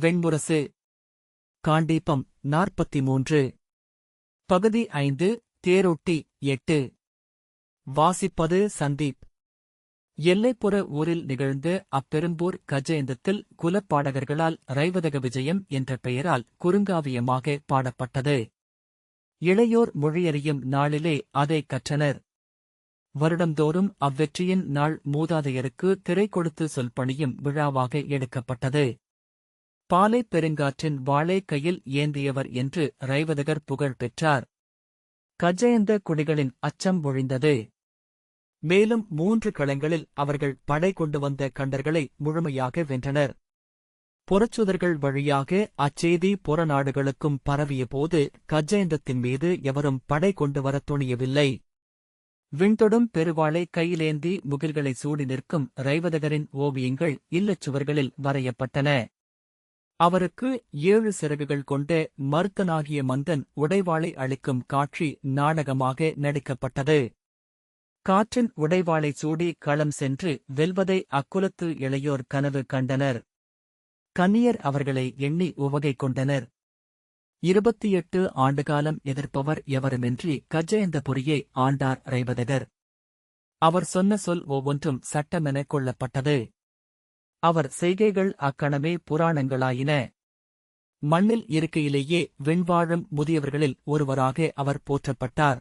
வெண்முரசு. காண்டீபம் நாற்பத்தி மூன்று பகுதி ஐந்து தேரொட்டி எட்டு. வாசிப்பது சந்தீப். எல்லைப்புற ஊரில் நிகழ்ந்த அப்பெரும்பூர் கஜேந்தத்தில் குலப்பாடகர்களால் ரைவதக விஜயம் என்ற பெயரால் குறுங்காவியமாக பாடப்பட்டது. இளையோர் மொழியறியும் நாளிலே அதை கற்றனர். வருடந்தோறும் அவ்வெற்றியின் நாள் மூதாதையருக்கு திரை கொடுத்து சொல்பணியும் விழாவாக எடுக்கப்பட்டது. பாலை பெருங்காற்றின் வாளை கையில் ஏந்தியவர் என்று ரைவதகர் புகழ் பெற்றார். கஜயந்த குடிகளின் அச்சம் ஒழிந்தது. மேலும் மூன்று களங்களில் அவர்கள் படை கொண்டு வந்த கண்டர்களை முழுமையாக வென்றனர். புறச்சுதர்கள் வழியாக அச்செய்தி புறநாடுகளுக்கும் பரவியபோது கஜயந்தத்தின் மீது எவரும் படை கொண்டு வரத் துணியவில்லை. விண்தொடும் பெருவாளை கையிலேந்தி முகில்களை சூடி நிற்கும் ரைவதகரின் ஓவியங்கள் இல்லச் சுவர்களில் வரையப்பட்டன. அவருக்கு ஏழு சிறகுகள் கொண்ட மருத்தனாகிய மந்தன் உடைவாளை அளிக்கும் காட்சி நாடகமாக நடிக்கப்பட்டது. காற்றின் உடைவாளை சூடி களம் சென்று வெல்வதை அக்குலத்து இளையோர் கனவு கண்டனர். கன்னியர் அவர்களை எண்ணி உவகை கொண்டனர். இருபத்தி எட்டு ஆண்டுகாலம் எதிர்ப்பவர் எவருமின்றி கஜயந்தபுரியை ஆண்டார் ரைவதகர். அவர் சொன்ன சொல் ஒவ்வொன்றும் சட்டமென கொள்ளப்பட்டது. அவர் செய்கைகள் அக்கணமே புராணங்களாயின. மண்ணில் இருக்கையிலேயே வெண்வாழும் முதியவர்களில் ஒருவராக அவர் போற்றப்பட்டார்.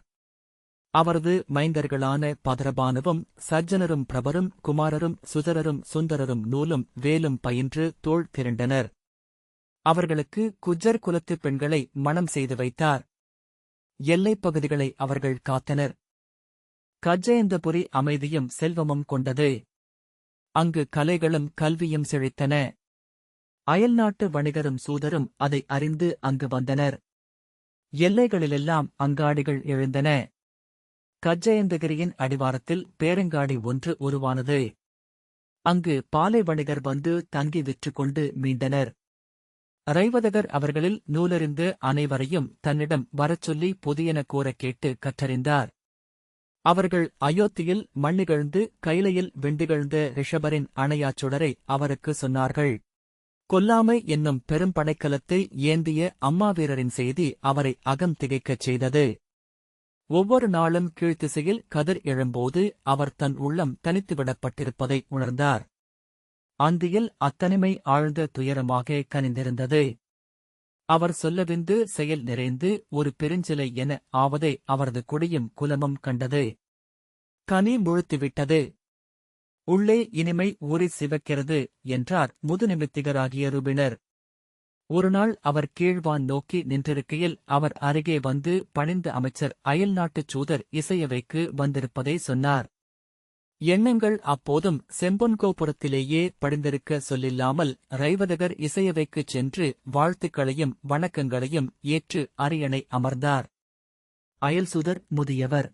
அவரது மைந்தர்களான பதரபானவும் சஜ்ஜனரும் பிரபரும் குமாரரும் சுதரரும் சுந்தரரும் நூலும் வேலும் பயின்று தோள் திரண்டனர். அவர்களுக்கு குஜர் குலத்துப் பெண்களை மணம் செய்து வைத்தார். எல்லைப் பகுதிகளை அவர்கள் காத்தனர். கஜயந்தபுரி அமைதியும் செல்வமும் கொண்டது. அங்கு கலைகளும் கல்வியும் செழித்தன. அயல்நாட்டு வணிகரும் சூதரும் அதை அறிந்து அங்கு வந்தனர். எல்லைகளிலெல்லாம் அங்காடிகள் எழுந்தன. கஜயந்தகிரியின் அடிவாரத்தில் பேரங்காடி ஒன்று உருவானது. அங்கு பாலை வணிகர் வந்து தங்கி விற்று கொண்டு மீண்டனர். ரைவதகர் அவர்களில் நூலறிந்து அனைவரையும் தன்னிடம் வரச் சொல்லி புதியன கூறக் கேட்டு கற்றறிந்தார். அவர்கள் அயோத்தியில் மண்ணிகழ்ந்து கைலையில் வெண்டிகழ்ந்த ரிஷபரின் அணையாச்சுடரை அவருக்கு சொன்னார்கள். கொல்லாமை என்னும் பெரும் படைக்கலத்தை ஏந்திய அம்மாவீரரின் செய்தி அவரை அகம் திகைக்கச் செய்தது. ஒவ்வொரு நாளும் கீழ்த்திசையில் கதிர் எழும்போது அவர் தன் உள்ளம் தனித்துவிடப்பட்டிருப்பதை உணர்ந்தார். அந்தியில் அத்தனிமை ஆழ்ந்த துயரமாக கனிந்திருந்தது. அவர் சொல்லவிந்து செயல் நிறைந்து ஒரு பெருஞ்சிலை என ஆவதை அவரது குடியும் குலமும் கண்டது. கனி முழுத்துவிட்டது. உள்ளே இனிமை ஊறி சிவக்கிறது என்றார் முதுநிமித்திகராகிய ருபினர் ஒருநாள் அவர் கீழ்வான் நோக்கி நின்றிருக்கையில் அவர் அருகே வந்து பணிந்த அமைச்சர் அயல்நாட்டுச் சூதர் இசையவைக்கு வந்திருப்பதை சொன்னார். எண்ணங்கள் அப்போதும் செம்பொன்கோபுரத்திலேயே படிந்திருக்க சொல்லில்லாமல் ரைவதகர் இசையவைக்குச் சென்று வாழ்த்துக்களையும் வணக்கங்களையும் ஏற்று அரியணை அமர்ந்தார். அயல்சுதர் முதியவர்.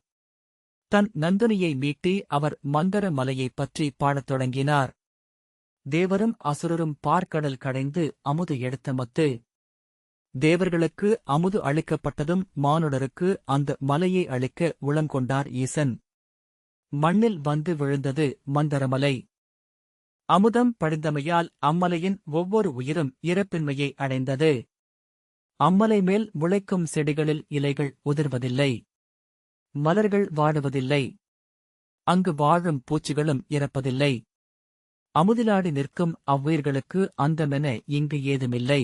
தன் நந்தினியை மீட்டி அவர் மந்தர மலையைப் பற்றி பாடத் தொடங்கினார். தேவரும் அசுரரும் பார்க்கடல் கடைந்து அமுது எடுத்த மத்து. தேவர்களுக்கு அமுது அளிக்கப்பட்டதும் மானுடருக்கு அந்த மலையை அளிக்க உளங்கொண்டார் ஈசன். மண்ணில் வந்து விழுந்தது மந்தரமலை. அமுதம் படிந்தமையால் அம்மலையின் ஒவ்வொரு உயிரும் இறப்பின்மையை அடைந்தது. அம்மலை மேல் முளைக்கும் செடிகளில் இலைகள் உதிர்வதில்லை. மலர்கள் வாடுவதில்லை. அங்கு வாழும் பூச்சிகளும் இறப்பதில்லை. அமுதிலாடி நிற்கும் அவ்வுயிர்களுக்கு அந்தமென இங்கு ஏதுமில்லை.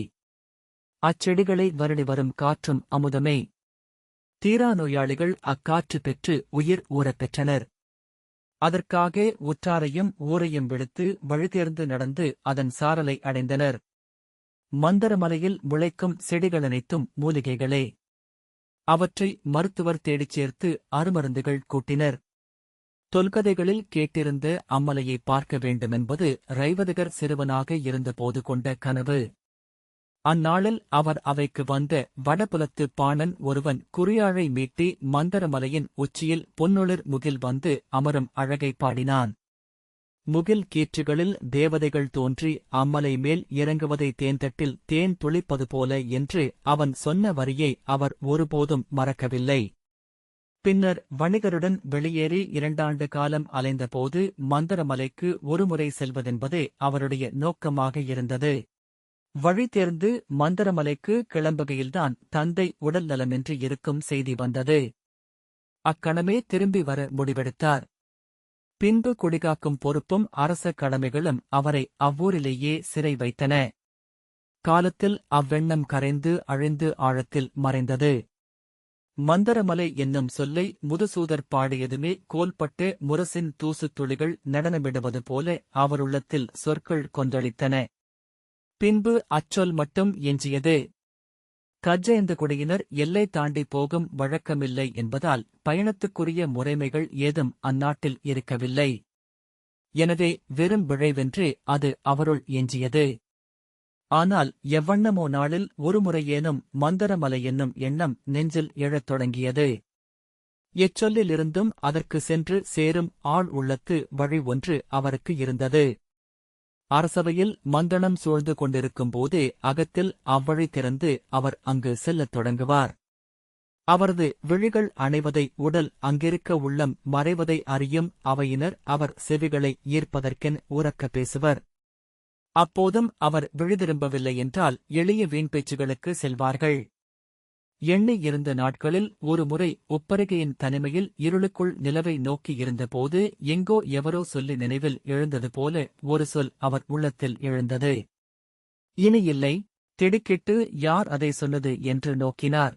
அச்செடிகளை வருடி வரும் காற்றும் அமுதமே. தீரா நோயாளிகள் அக்காற்று பெற்று உயிர் ஊறப் பெற்றனர். அதற்காக உற்றாரையும் ஊரையும் விடுத்து வழிதேர்ந்து நடந்து அதன் சாரலை அடைந்தனர். மந்தரமலையில் முளைக்கும் செடிகளனைத்தும் மூலிகைகளே. அவற்றை மருத்துவர் தேடிச் சேர்த்து அருமருந்துகள் கூட்டினர். தொல்கதைகளில் கேட்டிருந்த அம்மலையை பார்க்க வேண்டுமென்பது ரைவதகர் சிறுவனாக இருந்தபோது கொண்ட கனவு. அந்நாளில் அவர் அவைக்கு வந்த வடபுலத்து பாணன் ஒருவன் குறியாழை மீட்டி மந்தரமலையின் உச்சியில் பொன்னொளிர் முகில் வந்து அமரும் அழகை பாடினான். முகில் கீற்றுகளில் தேவதைகள் தோன்றி அம்மலை மேல் இறங்குவதை தேன்தட்டில் தேன் துளிப்பது போல என்று அவன் சொன்ன வரியை அவர் ஒருபோதும் மறக்கவில்லை. பின்னர் வணிகருடன் வெளியேறி இரண்டாண்டு காலம் அலைந்தபோது மந்தரமலைக்கு ஒருமுறை செல்வதென்பதே அவருடைய நோக்கமாக இருந்தது. வழி தேர்ந்து மந்தரமலைக்கு கிளம்புகையில்தான் தந்தை உடல் நலமின்றி இருக்கும் செய்தி வந்தது. அக்கணமே திரும்பி வர முடிவெடுத்தார். பின்பு குடிகாக்கும் பொறுப்பும் அரச கடமைகளும் அவரை அவ்வூரிலேயே சிறை வைத்தன. காலத்தில் அவ்வெண்ணம் கரைந்து அழிந்து ஆழத்தில் மறைந்தது. மந்தரமலை என்னும் சொல்லை முதுசூதர் பாடியதுமே கோல்பட்டு முரசின் தூசுத் துளிகள் நடனமிடுவது போல அவருள்ளத்தில் சொற்கள் கொந்தளித்தன. பின்பு அச்சொல் மட்டும் எஞ்சியது. கஜ்ஜேந்த குடியினர் எல்லை தாண்டி போகும் வழக்கமில்லை என்பதால் பயணத்துக்குரிய முறைமைகள் ஏதும் அந்நாட்டில் இருக்கவில்லை. எனவே வெறும் விழைவென்று அது அவருள் எஞ்சியது. ஆனால் எவ்வண்ணமோ நாளில் ஒருமுறையேனும் மந்தரமலை என்னும் எண்ணம் நெஞ்சில் எழத் தொடங்கியது. எச்சொல்லிலிருந்தும் அதற்கு சென்று சேரும் ஆள் உள்ளத்து வழி ஒன்று அவருக்கு இருந்தது. அரசவையில் மந்தனம் சூழ்ந்து கொண்டிருக்கும் போதே அகத்தில் அவ்வழி திறந்து அவர் அங்கு செல்லத் தொடங்குவார். அவரது விழிகள் அணைவதை உடல் அங்கிருக்க உள்ளம் மறைவதை அறியும் அவையினர் அவர் செவிகளை ஈர்ப்பதற்கென் உறக்க பேசுவர். அப்போதும் அவர் விழுதிரும்பவில்லை என்றால் எளிய வீண் பேச்சுகளுக்கு செல்வார்கள். எண்ணி இருந்த நாட்களில் ஒருமுறை ஒப்பருகையின் தனிமையில் இருளுக்குள் நிலவை நோக்கி இருந்தபோது எங்கோ எவரோ சொல்லி நினைவில் எழுந்தது போல ஒரு சொல் அவர் உள்ளத்தில் எழுந்தது. இனி இல்லை திடுக்கிட்டு யார் அதை சொன்னது என்று நோக்கினார்.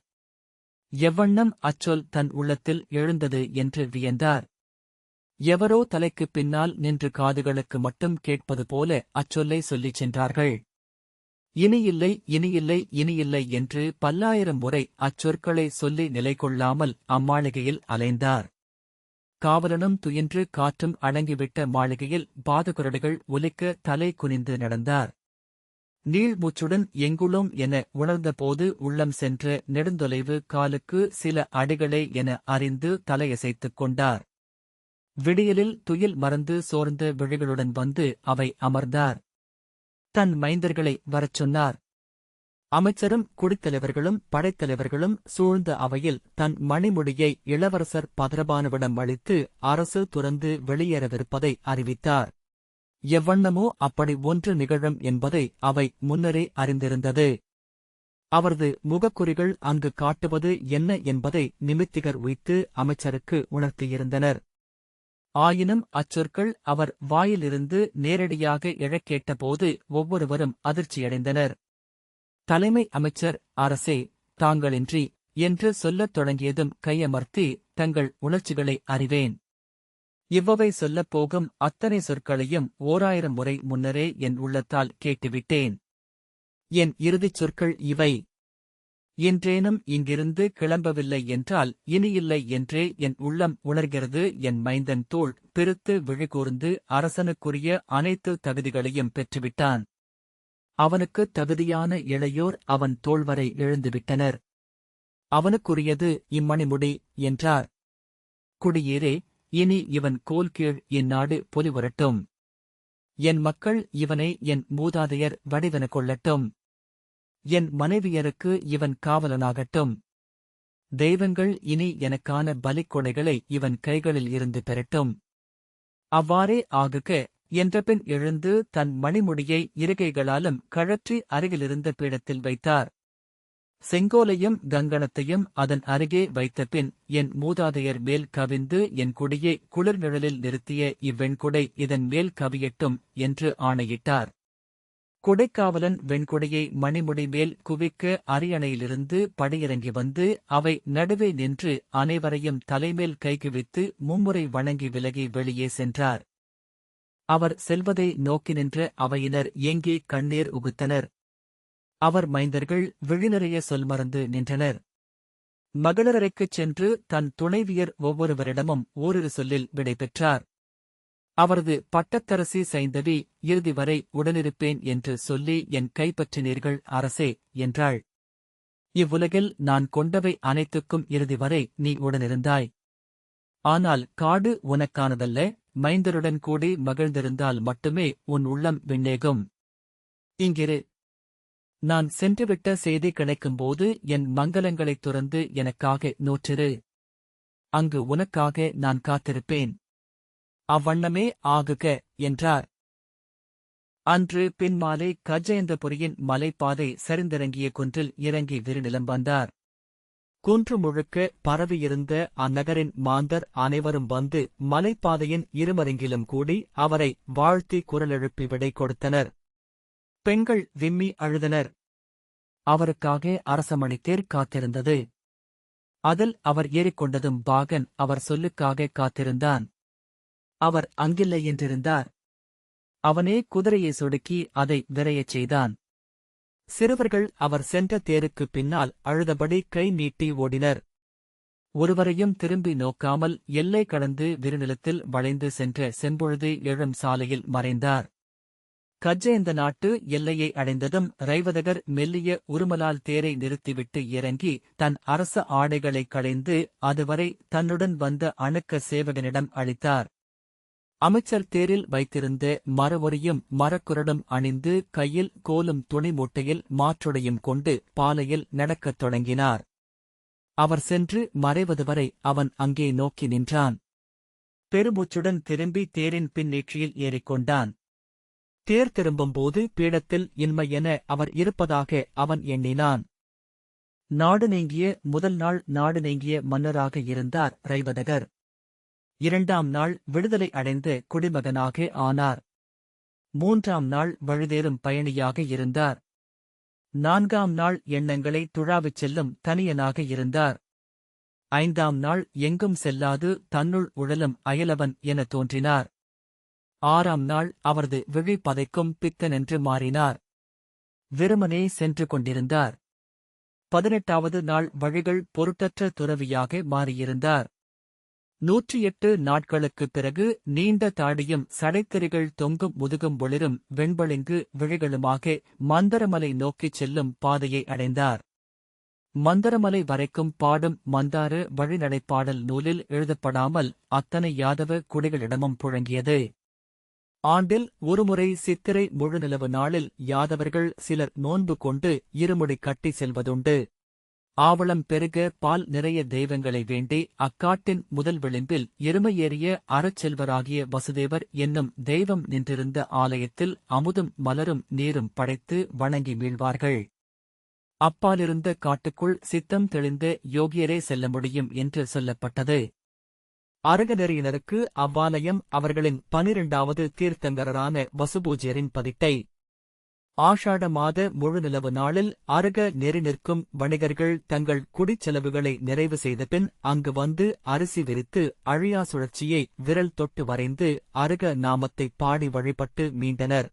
எவ்வண்ணம் அச்சொல் தன் உள்ளத்தில் எழுந்தது என்று வியந்தார். எவரோ தலைக்குப் பின்னால் நின்று காதுகளுக்கு மட்டும் கேட்பது போல அச்சொல்லை சொல்லிச் சென்றார்கள். இனியில்லை இனியில்லை இனியில்லை என்று பல்லாயிரம் முறை அச்சொற்களை சொல்லி நிலை கொள்ளாமல் அம்மாளிகையில் அலைந்தார். காவலனும் துயின்று காற்றும் அடங்கிவிட்ட மாளிகையில் பாதகுரடுகள் ஒலிக்க தலை குனிந்து நடந்தார். நீள்மூச்சுடன் எங்குளோம் என உணர்ந்தபோது உள்ளம் சென்ற நெடுந்தொலைவு காலுக்கு சில அடிகளே என அறிந்து தலையசைத்துக் கொண்டார். விடியலில் துயில் மறந்து சோர்ந்த விழிகளுடன் வந்து அவை அமர்ந்தார். தன் மைந்தர்களை வரச் சொன்னார். அமைச்சரும் குடித்தலைவர்களும் படைத்தலைவர்களும் சூழ்ந்த அவையில் தன் மணிமுடியை இளவரசர் பதரபானுவிடம் அளித்து அரசு துறந்து வெளியேறவிருப்பதை அறிவித்தார். எவ்வண்ணமோ அப்படி ஒன்று நிகழும் என்பதை அவை முன்னரே அறிந்திருந்தது. அவரது முகக்குறிகள் அங்கு காட்டுவது என்ன என்பதை நிமித்திகர் உய்த்து அமைச்சருக்கு உணர்த்தியிருந்தனர். ஆயினும் அச்சொற்கள் அவர் வாயிலிருந்து நேரடியாக எழக்கேட்டபோது ஒவ்வொருவரும் அதிர்ச்சியடைந்தனர். தலைமை அமைச்சர் அரசே தாங்களின்றி என்று சொல்லத் தொடங்கியதும் கையமர்த்தி தங்கள் உணர்ச்சிகளை அறிவேன். இவ்வவை சொல்லப் போகும் அத்தனை சொற்களையும் ஓராயிரம் முறை முன்னரே என் உள்ளத்தால் கேட்டுவிட்டேன். என் இறுதிச் சொற்கள் இவை. இன்றேனும் இங்கிருந்து கிளம்பவில்லை என்றால் இனியில்லை என்றே என் உள்ளம் உணர்கிறது என் மைந்தன் தோள் பிரித்து விழிகூர்ந்து அரசனுக்குரிய அனைத்து தகுதிகளையும் பெற்றுவிட்டான். அவனுக்கு தகுதியான இளையோர் அவன் தோள்வரை எழுந்துவிட்டனர். அவனுக்குரியது இம்மணிமுடி என்றார். குடியேரே இனி இவன் கோல் கீழ் இந்நாடு பொலிவரட்டும். என் மக்கள் இவனை என் மூதாதையர் வடிவன கொள்ளட்டும். என் மனைவியருக்கு இவன் காவலனாகட்டும். தெய்வங்கள் இனி எனக்கான பலிக்கொடைகளை இவன் கைகளில் இருந்து பெறட்டும். அவ்வாறே ஆகுக என்றபின் எழுந்து தன் மணிமுடியை இருகைகளாலும் கழற்றி அருகிலிருந்த பீடத்தில் வைத்தார். செங்கோலையும் கங்கணத்தையும் அதன் அருகே வைத்தபின் என் மூதாதையர் மேல் கவிந்து என் குடியை குளிர் நிழலில் நிறுத்திய இவ்வெண்குடை இதன் மேல் கவியட்டும் என்று ஆணையிட்டார். கொடைக்காவலன் வெண்கொடையை மணிமுடி மேல் குவிக்க அரியணையிலிருந்து படையிறங்கி வந்து அவை நடுவே நின்று அனைவரையும் தலைமேல் கைகுவித்து மும்முறை வணங்கி விலகி வெளியே சென்றார். அவர் செல்வதை நோக்கி நின்ற அவையினர் எங்கே கண்ணீர் உகுத்தனர்? அவர் மைந்தர்கள் விழிநிறைய சொல்மறந்து நின்றனர். மகளிரறைக்குச் சென்று தன் துணைவியர் ஒவ்வொருவரிடமும் ஓரிரு சொல்லில் விடைபெற்றார். அவரது பட்டத்தரசி சைந்தவி இறுதி வரை உடனிருப்பேன் என்று சொல்லி என் கைப்பற்றினீர்கள் அரசே என்றாள். இவ்வுலகில் நான் கொண்டவை அனைத்துக்கும் இறுதி வரை நீ உடனிருந்தாய். ஆனால் காடு உனக்கானதல்ல மைந்தருடன் கூடி மகிழ்ந்திருந்தால் மட்டுமே உன் உள்ளம் விண்ணேகும். இங்கிரு. நான் சென்றுவிட்ட செய்தி கிடைக்கும்போது என் மங்கலங்களைத் துறந்து எனக்காக நோற்றிரு. அங்கு உனக்காக நான் காத்திருப்பேன். அவ்வண்ணமே ஆகுக என்றார். அன்று பின்மாலை கஜயந்தபுரியின் மலைப்பாதை சரிந்திறங்கிய குன்றில் இறங்கி விருநிலம் வந்தார். குன்று முழுக்க பரவியிருந்த அந்நகரின் மாந்தர் அனைவரும் வந்து மலைப்பாதையின் இருமருங்கிலும் கூடி அவரை வாழ்த்தி குரலெழுப்பி விடை கொடுத்தனர். பெண்கள் விம்மி அழுதனர். அவருக்காக அரசமணித்தேர் காத்திருந்தது. அதில் அவர் ஏறிக்கொண்டதும் பாகன் அவர் சொல்லுக்காக காத்திருந்தான். அவர் அங்கில்லை என்றிருந்தார். அவனே குதிரையை சொடுக்கி அதை விரையச் செய்தான். சிறுவர்கள் அவர் சென்ற தேருக்குப் பின்னால் அழுதபடி கை நீட்டி ஓடினர். ஒருவரையும் திரும்பி நோக்காமல் எல்லை கடந்து விருநிலத்தில் வளைந்து சென்ற செம்பொழுது எழும் சாலையில் மறைந்தார். கஜேந்த நாட்டு எல்லையை அடைந்ததும் ரைவதகர் மெல்லிய உருமலால் தேரை நிறுத்திவிட்டு இறங்கி தன் அரச ஆடைகளைக் களைந்து அதுவரை தன்னுடன் வந்த அணுக்க சேவகனிடம் அளித்தார். அமைச்சர் தேரில் வைத்திருந்த மரவொரியும் மரக்குரடும் அணிந்து கையில் கோலும் துணி மூட்டையில் மாற்றுடையும் கொண்டு பாலையில் நடக்கத் தொடங்கினார். அவர் சென்று மறைவது வரை அவன் அங்கே நோக்கி நின்றான். பெருமூச்சுடன் திரும்பி தேரின் பின்னீட்சியில் ஏறிக்கொண்டான். தேர் திரும்பும்போது பீடத்தில் இன்மையென அவர் இருப்பதாக அவன் எண்ணினான். நாடு நீங்கிய முதல் நாள் நாடு நீங்கிய மன்னராக இருந்தார் ரைவதகர் இரண்டாம் நாள் விடுதலை அடைந்த குடிமகனாக ஆனார். மூன்றாம் நாள் வழுதேறும் பயணியாக இருந்தார். நான்காம் நாள் எண்ணங்களை துழாவிச் செல்லும் தனியனாக இருந்தார். ஐந்தாம் நாள் எங்கும் செல்லாது தன்னுள் உழலும் அயலவன் என தோன்றினார். ஆறாம் நாள் அவரது விழி பதைக்கும் பித்தனென்று மாறினார். வெறுமனே சென்று கொண்டிருந்தார். பதினெட்டாவது நாள் வழிகள் பொருட்டற்ற துறவியாக மாறியிருந்தார். நூற்றி எட்டு நாட்களுக்குப் பிறகு நீண்ட தாடியும் சடைத்திரிகள் தொங்கும் முதுகும் ஒளிரும் வெண்பளிங்கு விழிகளுமாக மந்தரமலை நோக்கிச் செல்லும் பாதையை அடைந்தார். மந்தரமலை வரைக்கும் பாடும் மந்தார வழிநடைப்பாடல் நூலில் எழுதப்படாமல் அத்தனை யாதவ குடிகளிடமும் புழங்கியது. ஆண்டில் ஒருமுறை சித்திரை முழுநிலவு நாளில் யாதவர்கள் சிலர் நோன்பு கொண்டு இருமுடி கட்டி செல்வதுண்டு. ஆவளம் பெருக பால் நிறைய தெய்வங்களை வேண்டி அக்காட்டின் முதல் விளிம்பில் எருமையேறிய அறச்செல்வராகிய வசுதேவர் என்னும் தெய்வம் நின்றிருந்த ஆலயத்தில் அமுதும் மலரும் நீரும் படைத்து வணங்கி மீழ்வார்கள் அப்பாலிருந்த காட்டுக்குள் சித்தம் தெளிந்த யோகியரே செல்ல முடியும் என்று சொல்லப்பட்டது. அருகநெறியினருக்கு அவ்வாலயம் அவர்களின் பனிரெண்டாவது தீர்த்தங்கரரான வசுபூஜ்யரின் பதிட்டை ஆஷாட மாத முழுநிலவு நாளில் அருக நெறி நிற்கும் வணிகர்கள் தங்கள் குடிச்செலவுகளை நிறைவு செய்தபின் அங்கு வந்து அரிசி விரித்து அழியா சுழற்சியை விரல் தொட்டு வரைந்து அருக நாமத்தைப் பாடி வழிபட்டு மீண்டனர்.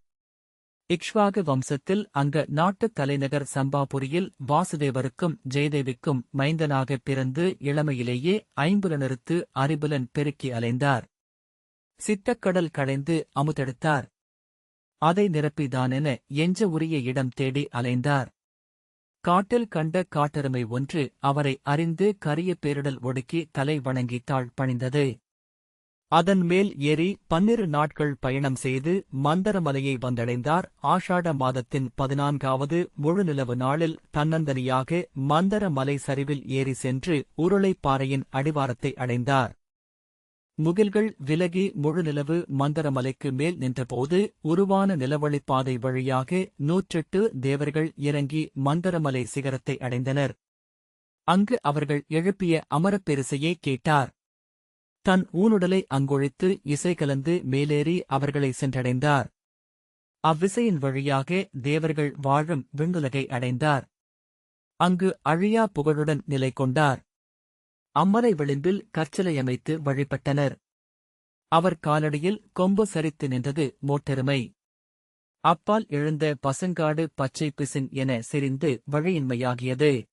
இக்ஷ்வாகு வம்சத்தில் அங்க நாட்டுத் தலைநகர் சம்பாபுரியில் வாசுதேவருக்கும் ஜெயதேவிக்கும் மைந்தனாகப் பிறந்து இளமையிலேயே ஐம்புலனறுத்து அறிபுலன் பெருக்கி அலைந்தார். சித்தக்கடல் களைந்து அமுதெடுத்தார். அதை நிரப்பிதானென எஞ்ச உரிய இடம் தேடி அலைந்தார். காட்டில் கண்ட காட்டெருமை ஒன்று அவரை அறிந்து கரிய பேரிடல் ஒடுக்கி தலை வணங்கி தாழ் பணிந்தது. அதன் மேல் ஏறி பன்னிரு நாட்கள் பயணம் செய்து மந்தரமலையை வந்தடைந்தார். ஆஷாட மாதத்தின் பதினான்காவது முழுநிலவு நாளில் தன்னந்தனியாக மந்தரமலை சரிவில் ஏறி சென்று உருளைப்பாறையின் அடிவாரத்தை அடைந்தார். முகில்கள் விலகி முழுநிலவு மந்தரமலைக்கு மேல் நின்றபோது உருவான நிலவழிப்பாதை வழியாக நூற்றெட்டு தேவர்கள் இறங்கி மந்தரமலை சிகரத்தை அடைந்தனர். அங்கு அவர்கள் எழுப்பிய அமரப்பெரிசையை கேட்டார். தன் ஊனுடலை அங்கொழித்து இசை கலந்து மேலேறி அவர்களை சென்றடைந்தார். அவ்விசையின் வழியாக தேவர்கள் வாழும் விண்ணுலகை அடைந்தார். அங்கு அழியா புகழுடன் நிலை கொண்டார் அம்மலை விளிம்பில் கற்சலை அமைத்து வழிபட்டனர். அவர் காலடியில் கொம்பு சரித்து நின்றது மோட்டெருமை. அப்பால் எழுந்த பசுங்காடு பச்சை பிசின் என செறிந்து வழியின்மையாகியது.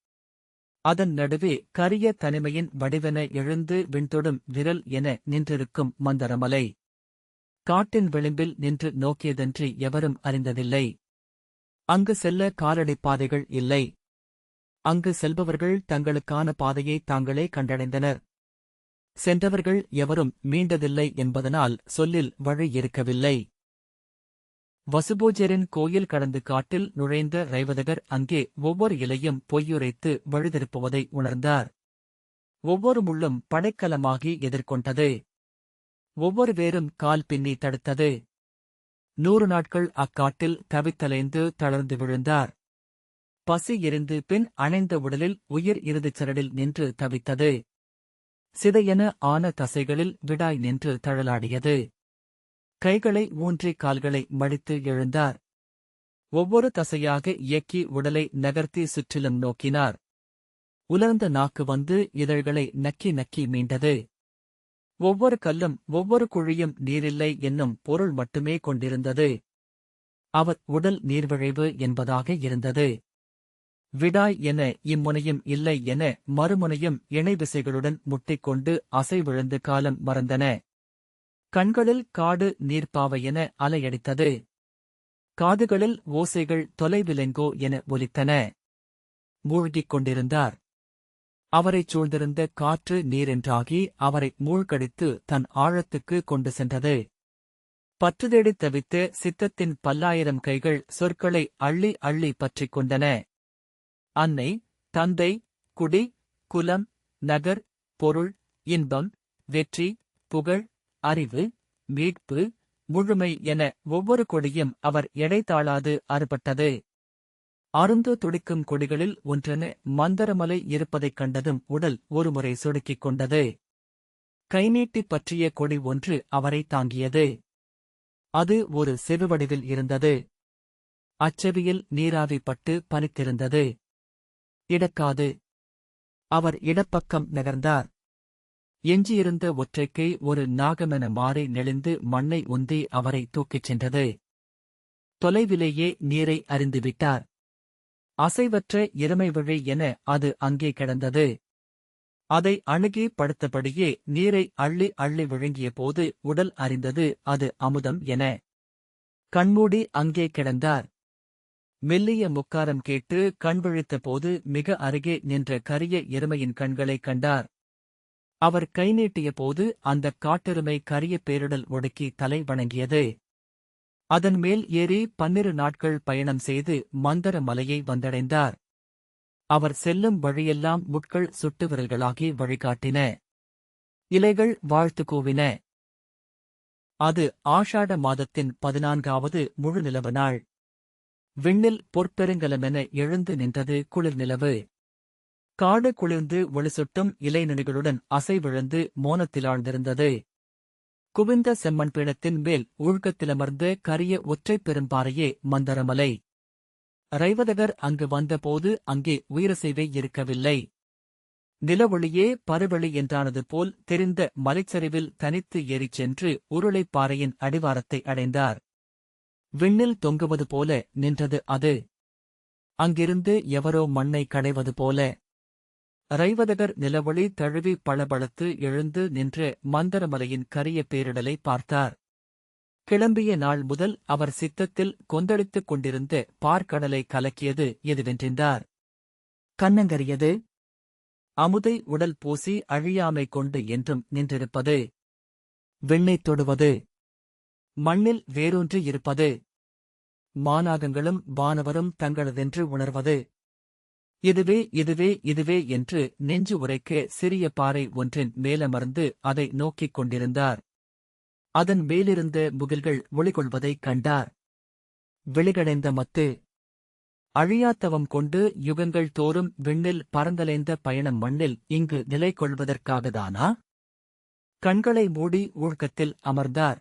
அதன் நடுவே கரிய தனிமையின் வடிவென எழுந்து விண்தொடும் விரல் என நின்றிருக்கும் மந்தரமலை. காட்டின் விளிம்பில் நின்று நோக்கியதன்றி எவரும் அறிந்ததில்லை. அங்கு செல்ல காலடி பாதைகள் இல்லை. அங்கு செல்பவர்கள் தங்களுக்கான பாதையை தாங்களே கண்டடைந்தனர். சென்றவர்கள் எவரும் மீண்டதில்லை என்பதனால் சொல்லில் வழி இருக்கவில்லை. வசுபூஜரின் கோயில் கடந்து காட்டில் நுழைந்த ரைவதகர் அங்கே ஒவ்வொரு இலையும் பொய்யுரைத்து வழிதிருப்புவதை உணர்ந்தார். ஒவ்வொரு முள்ளும் படைக்கலமாகி எதிர்கொண்டது. ஒவ்வொரு வேரும் கால் பின்னி தடுத்தது. நூறு நாட்கள் அக்காட்டில் தவித்தலைந்து தளர்ந்து விழுந்தார். பசி எரிந்து பின் அணைந்த உடலில் உயிர் இறுதிச் சரடில் நின்று தவித்தது. சிதையென ஆன தசைகளில் விடாய் நின்று தழலாடியது. கைகளை ஊன்றி கால்களை மடித்து எழுந்தார். ஒவ்வொரு தசையாக இயக்கி உடலை நகர்த்தி சுற்றிலும் நோக்கினார். உலர்ந்த நாக்கு வந்து இதழ்களை நக்கி நக்கி மீண்டது. ஒவ்வொரு கல்லும் ஒவ்வொரு குழியும் நீரில்லை என்னும் பொருள் மட்டுமே கொண்டிருந்தது. அவர் உடல் நீர்விழைவு என்பதாக இருந்தது. விடாய் என இம்முனையும் இல்லை என மறுமுனையும் இணை விசைகளுடன் முட்டிக்கொண்டு அசைவிழந்து காலம் மறந்தன. கண்களில் காடு நீர்ப்பாவை என அலையடித்தது. காதுகளில் ஓசைகள் தொலைவிலெங்கோ என ஒலித்தன. மூழ்கிக் கொண்டிருந்தார். அவரைச் சூழ்ந்திருந்த காற்று நீரென்றாகி அவரை மூழ்கடித்து தன் ஆழத்துக்கு கொண்டு சென்றது. பற்றுதேடித் தவித்த சித்தத்தின் பல்லாயிரம் கைகள் சொற்களை அள்ளி அள்ளி பற்றிக் கொண்டன. அன்னை தந்தை குடி குலம் நகர் பொருள் இன்பம் வெற்றி புகழ் அறிவு மீட்பு முழுமை என ஒவ்வொரு கொடியும் அவர் எடைத்தாளாது அறுபட்டது. அருந்து துடிக்கும் கொடிகளில் ஒன்றென மந்தரமலை இருப்பதைக் கண்டதும் உடல் ஒருமுறை சொடுக்கிக் கொண்டது. கைநீட்டி பற்றிய கொடி ஒன்று அவரை தாங்கியது. அது ஒரு செவிவடிவில் இருந்தது. அச்செவியில் நீராவி பட்டு பனித்திருந்தது. இடக்காது. அவர் இடப்பக்கம் நகர்ந்தார். எஞ்சியிருந்த ஒற்றைக்கை ஒரு நாகமென மாறி நெளிந்து மண்ணை உந்தி அவரை தூக்கிச் சென்றது. தொலைவிலேயே நீரை அறிந்துவிட்டார் அசைவற்ற இருமை வழி என அது அங்கே கிடந்தது. அதை அணுகி படுத்தபடியே நீரை அள்ளி அள்ளி விழுங்கிய போது உடல் அறிந்தது அது அமுதம் என. கண்மூடி அங்கே கிடந்தார். மெல்லிய முக்காரம் கேட்டு கண் போது மிக அருகே நின்ற கரிய எருமையின் கண்களைக் கண்டார். அவர் கைநீட்டிய போது அந்தக் காட்டெருமை கரிய பேரிடல் ஒடுக்கி தலை வணங்கியது. அதன் மேல் ஏறி பன்னிரு நாட்கள் பயணம் செய்து மந்தர மலையை வந்தடைந்தார். அவர் செல்லும் வழியெல்லாம் முட்கள் சுட்டு விரல்களாகி வழிகாட்டின. இலைகள் வாழ்த்து கூவின. அது ஆஷாட மாதத்தின் பதினான்காவது முழு நிலவு நாள். விண்ணில் பொற்பெருங்கலமென எழுந்து நின்றது குளிர் நிலவு. காடு குளிர்ந்து ஒளிசுட்டும் இலைநுனிகளுடன் அசைவிழந்து மோனத்திலாழ்ந்திருந்தது குவிந்த செம்மண் பீடத்தின் மேல் ஊழ்கத்திலமர்ந்த கரிய ஒற்றைப் பெரும்பாறையே மந்தரமலை. ரைவதகர் அங்கு வந்தபோது அங்கே உயிரசைவே இருக்கவில்லை. நிலவொளியே பருவழி என்றானது போல் தெரிந்த மலைச்சரிவில் தனித்து ஏறிச் சென்று உருளைப்பாறையின் அடிவாரத்தை அடைந்தார். விண்ணில் தொங்குவது போல நின்றது அது. அங்கிருந்து எவரோ மண்ணை கடைவது போல. ரைவதகர் நிலவொளி தழுவி பளபளத்து எழுந்து நின்று மந்தரமலையின் கரிய பேரிடலை பார்த்தார். கிளம்பிய நாள் முதல் அவர் சித்தத்தில் கொந்தளித்துக் கொண்டிருந்த பார்க்கடலை கலக்கியது எதுவென்றின்றார் கண்ணங்கரியது. அமுதை உடல் பூசி அழியாமை கொண்டு என்றும் நின்றிருப்பது. விண்ணைத் தொடுவது. மண்ணில் வேரூன்றி இருப்பது. மாநாகங்களும் வானவரும் தங்களதென்று உணர்வது. இதுவே இதுவே இதுவே என்று நெஞ்சு உரைக்க சிறிய பாறை ஒன்றின் மேலமர்ந்து அதை நோக்கிக் கொண்டிருந்தார். அதன் மேலிருந்த முகில்கள் ஒளிகொள்வதைக் கண்டார். வெளிகடைந்த மத்து. அழியாத்தவம் கொண்டு யுகங்கள் தோறும் விண்ணில் பறந்தலைந்த பயணம் மண்ணில் இங்கு நிலை கொள்வதற்காகதானா கண்களை மூடி ஊழ்கத்தில் அமர்ந்தார்.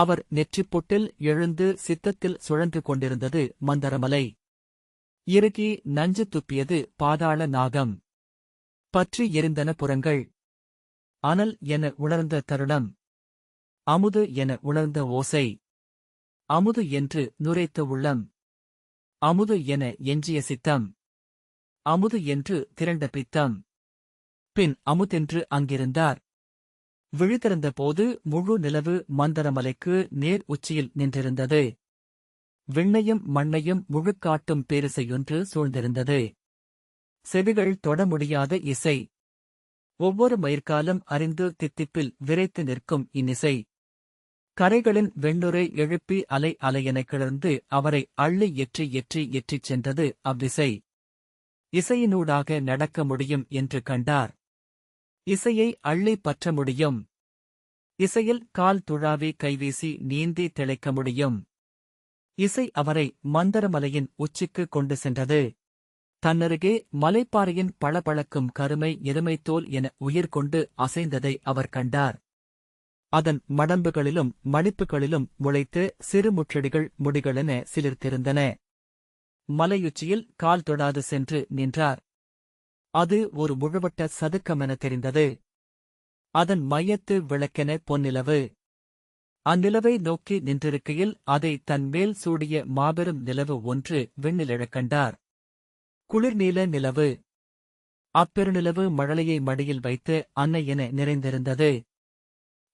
அவர் நெற்றிப்பொட்டில் எழுந்து சித்தத்தில் சுழன்று கொண்டிருந்தது மந்தரமலை. இறுகி நஞ்சு துப்பியது பாதாள நாகம். பற்றி எரிந்தன புறங்கள். அனல் என உணர்ந்த தருணம். அமுது என உணர்ந்த ஓசை. அமுது என்று நுரைத்த உள்ளம். அமுது என எஞ்சிய சித்தம். அமுது என்று திரண்ட பித்தம். பின் அமுதென்று அங்கிருந்தார். விழித்திருந்த போது முழு நிலவு மந்தரமலைக்கு நேர் உச்சியில் நின்றிருந்தது. விண்ணையும் மண்ணையும் முழுக்காட்டும் பேரிசையொன்று சூழ்ந்திருந்தது. செவிகள் தொட முடியாத இசை. ஒவ்வொரு மயிர்காலம் அறிந்து தித்திப்பில் விரைத்து நிற்கும் இன்னிசை கரைகளின் வெண்ணுரை எழுப்பி அலை அலையென கிளர்ந்து அவரை அள்ளி எற்றி எற்றி எற்றிச் சென்றது அவ்விசை. இசையினூடாக நடக்க முடியும் என்று கண்டார். இசையை அள்ளி பற்ற முடியும். இசையில் கால் துழாவே கைவீசி நீந்தி திளைக்க முடியும். இசை அவரை மந்தரமலையின் உச்சிக்கு கொண்டு சென்றது. தன்னருகே மலைப்பாறையின் பளபளக்கும் கருமை எருமைத்தோல் என உயிர் கொண்டு அசைந்ததை அவர் கண்டார். அதன் மடம்புகளிலும் மடிப்புகளிலும் முளைத்து சிறு முற்றடிகள் முடிகளென சிலிர்த்திருந்தன. மலையுச்சியில் கால் தொடாது சென்று நின்றார். அது ஒரு முழுவட்ட சதுக்கமென தெரிந்தது. அதன் மையத்து விளக்கென பொன்னிலவு. அந்நிலவை நோக்கி நின்றிருக்கையில் அதை தன் மேல் சூடிய மாபெரும் நிலவு ஒன்று விண்ணிலழக் கண்டார். குளிர்நீல நிலவு. அப்பெருநிலவு மழலையை மடியில் வைத்து அன்னை என நிறைந்திருந்தது.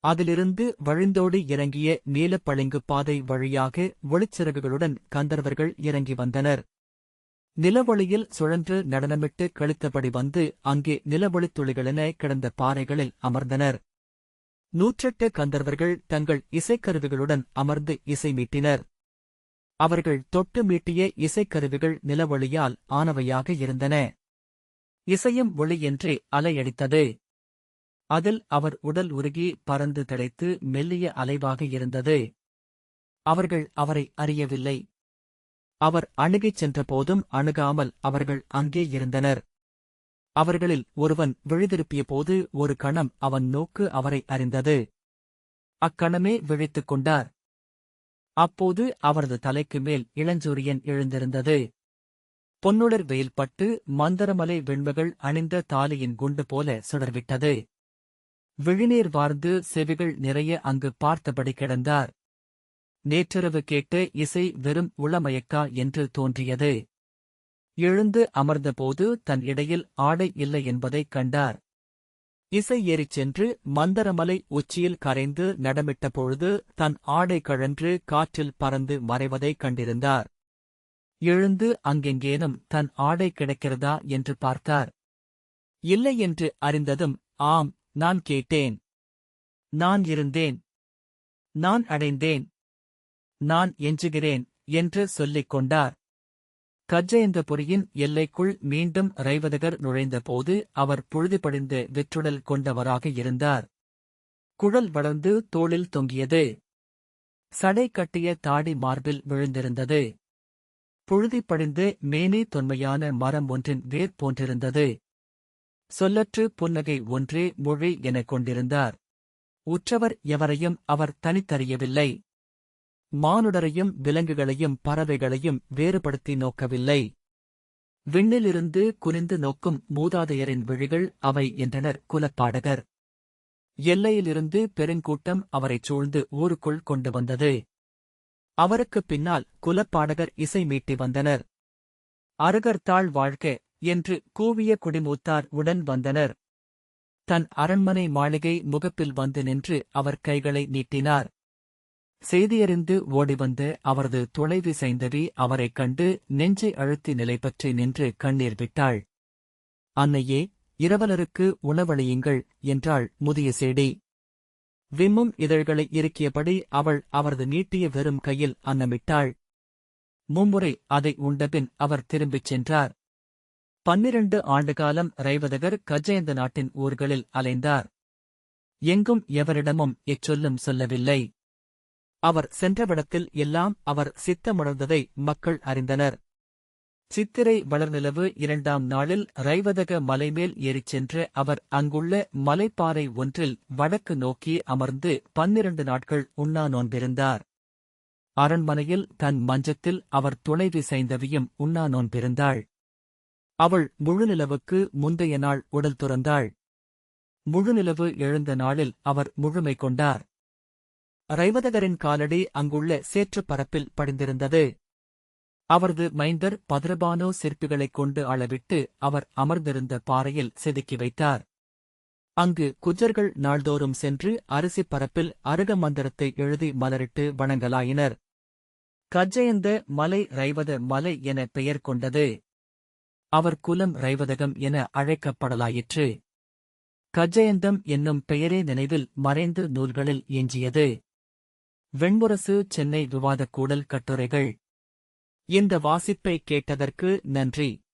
அதிலிருந்து வழிந்தோடி இறங்கிய நீலப்பளிங்கு பாதை வழியாக ஒளிச்சிறகுகளுடன் கந்தர்வர்கள் இறங்கி வந்தனர். நிலவொளியில் சுழன்று நடனமிட்டு கழித்தபடி வந்து அங்கே நிலவொளித் துளிகளென கிடந்த பாறைகளில் அமர்ந்தனர். நூற்றெட்டு கந்தர்வர்கள் தங்கள் இசைக்கருவிகளுடன் அமர்ந்து இசை மீட்டினர். அவர்கள் தொட்டு மீட்டிய இசைக்கருவிகள் நிலவொளியால் ஆனவையாக இருந்தன. இசையும் ஒளி என்றே அலையடித்தது. அதில் அவர் உடல் உருகி பறந்து திளைத்து மெல்லிய அலைவாக இருந்தது. அவர்கள் அவரை அறியவில்லை. அவர் அணுகிச் சென்றபோதும் அணுகாமல் அவர்கள் அங்கே இருந்தனர். அவர்களில் ஒருவன் விழிதிருப்பிய போது ஒரு கணம் அவன் நோக்கு அவரை அறிந்தது. அக்கணமே விழித்துக் கொண்டார். அப்போது அவரது தலைக்கு மேல் இளஞ்சூரியன் எழுந்திருந்தது. பொன்னுடர் வெயில் பட்டு மந்தரமலை வெண்மைகள் அணிந்த தாலியின் குண்டு போல சுடர்விட்டது. விழிநீர் வார்ந்து செவிகள் நிறைய அங்கு பார்த்தபடி கிடந்தார். நேற்றிரவு கேட்ட இசை வெறும் உளமயக்கா என்று தோன்றியது. எழுந்து அமர்ந்தபோது தன் இடையில் ஆடை இல்லை என்பதைக் கண்டார். இசை ஏறிச் சென்று மந்தரமலை உச்சியில் கரைந்து நடமிட்டபொழுது தன் ஆடை கழன்று காற்றில் பறந்து மறைவதைக் கண்டிருந்தார். எழுந்து அங்கெங்கேனும் தன் ஆடை கிடைக்கிறதா என்று பார்த்தார். இல்லை என்று அறிந்ததும் ஆம் நான் கேட்டேன். நான் இருந்தேன். நான் அடைந்தேன். நான் எஞ்சுகிறேன் என்று சொல்லிக் கொண்டார். கஜேந்திரபுரியின் எல்லைக்குள் மீண்டும் ரைவதகர் நுழைந்தபோது அவர் பொழுதுபடிந்து வெற்றுடல் கொண்டவராக இருந்தார். குழல் வளர்ந்து தோளில் தொங்கியது. சடை கட்டிய தாடி மார்பில் விழுந்திருந்தது. புழுதி படிந்து மேனி தொன்மையான மரம் ஒன்றின் வேர் போன்றிருந்தது. சொல்லற்று புன்னகை ஒன்றே மொழி எனக் கொண்டிருந்தார். உற்றவர் எவரையும் அவர் தனித்தறியவில்லை. மானுடரையும் விலங்குகளையும் பறவைகளையும் வேறுபடுத்தி நோக்கவில்லை. விண்ணிலிருந்து குனிந்து நோக்கும் மூதாதையரின் விழிகள் அவை என்றனர் குலப்பாடகர். எல்லையிலிருந்து பெருங்கூட்டம் அவரைச் சூழ்ந்து ஊருக்குள் கொண்டு வந்தது. அவருக்குப் பின்னால் குலப்பாடகர் இசை மீட்டி வந்தனர். அருகர்த்தாள் வாழ்க என்று கூவிய குடிமூத்தார் உடன் வந்தனர். தன் அரண்மனை மாளிகை முகப்பில் வந்து நின்று அவர் கைகளை நீட்டினார். செய்தியறிந்து ஓடிவந்த அவரது தொலைவி சைந்தவி அவரைக் கண்டு நெஞ்சை அழுத்தி நிலைபற்றி நின்று கண்ணீர் விட்டாள். அன்னையே இரவலருக்கு உணவளியுங்கள் என்றாள் முதிய சேடி. விம்மும் இதழ்களை இறுக்கியபடி அவள் அவரது நீட்டிய வெறும் கையில் அன்னமிட்டாள். மும்முறை அதை உண்டபின் அவர் திரும்பிச் சென்றார். பன்னிரண்டு ஆண்டுகாலம் ரைவதகர் கஜயந்த நாட்டின் ஊர்களில் அலைந்தார். எங்கும் எவரிடமும் எச்சொல்லும் சொல்லவில்லை. அவர் சென்றவிடத்தில் எல்லாம் அவர் சித்தமுணர்ந்ததை மக்கள் அறிந்தனர். சித்திரை வளர்நிலவு இரண்டாம் நாளில் ரைவதக மலைமேல் ஏறிச் சென்ற அவர் அங்குள்ள மலைப்பாறை ஒன்றில் வடக்கு நோக்கி அமர்ந்து பன்னிரண்டு நாட்கள் உண்ணா நோன்பிருந்தார். அரண்மனையில் தன் மஞ்சத்தில் அவர் துணைவி செய்தவியும் உண்ணா நோன்பிருந்தாள். அவள் முழுநிலவுக்கு முந்தைய நாள் உடல் துறந்தாள். முழுநிலவு எழுந்த நாளில் அவர் முழுமை கொண்டார். ரைவதகரின் காலடி அங்குள்ள சேற்றுப் பரப்பில் படிந்திருந்தது. அவரது மைந்தர் பத்ரபானோ சிற்பிகளைக் கொண்டு அளவிட்டு அவர் அமர்ந்திருந்த பாறையில் செதுக்கி வைத்தார். அங்கு குஜர்கள் நாள்தோறும் சென்று அரிசிப் பரப்பில் அருக மந்திரத்தை எழுதி மலரிட்டு வணங்கலாயினர். கஜ்ஜயந்த மலை ரைவத மலை என பெயர் கொண்டது. அவர் குலம் ரைவதகம் என அழைக்கப்படலாயிற்று. கஜ்ஜயந்தம் என்னும் பெயரே நினைவில் மறைந்து நூல்களில் எஞ்சியது வெண்முரசு சென்னை விவாதக் கூடல் கட்டுரைகள். இந்த வாசிப்பை கேட்டதற்கு நன்றி.